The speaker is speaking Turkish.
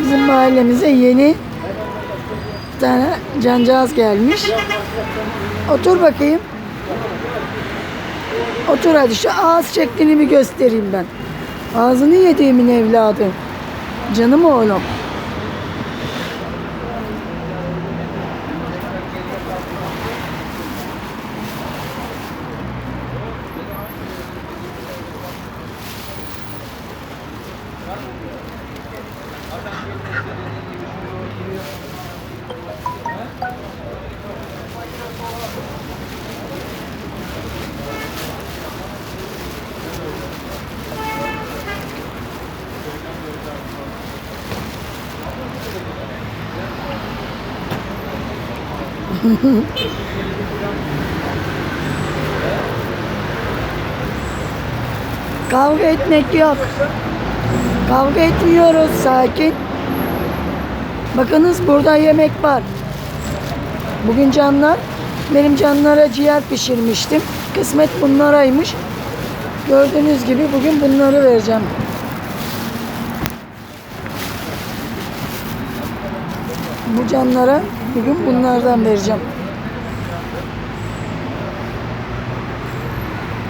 Bizim mahallemize yeni bir tane cancağız gelmiş. Otur bakayım. Otur hadi şu ağız şeklini bir göstereyim ben. Ağzını yediğimin evladı. Canım oğlum. Kavga etmek yok. Kavga etmiyoruz sakin. Bakınız burada yemek var. Bugün canlar benim canlara ciğer pişirmiştim. Kısmet bunlaraymış. Gördüğünüz gibi bugün bunları vereceğim. Bu canlara bugün bunlardan vereceğim.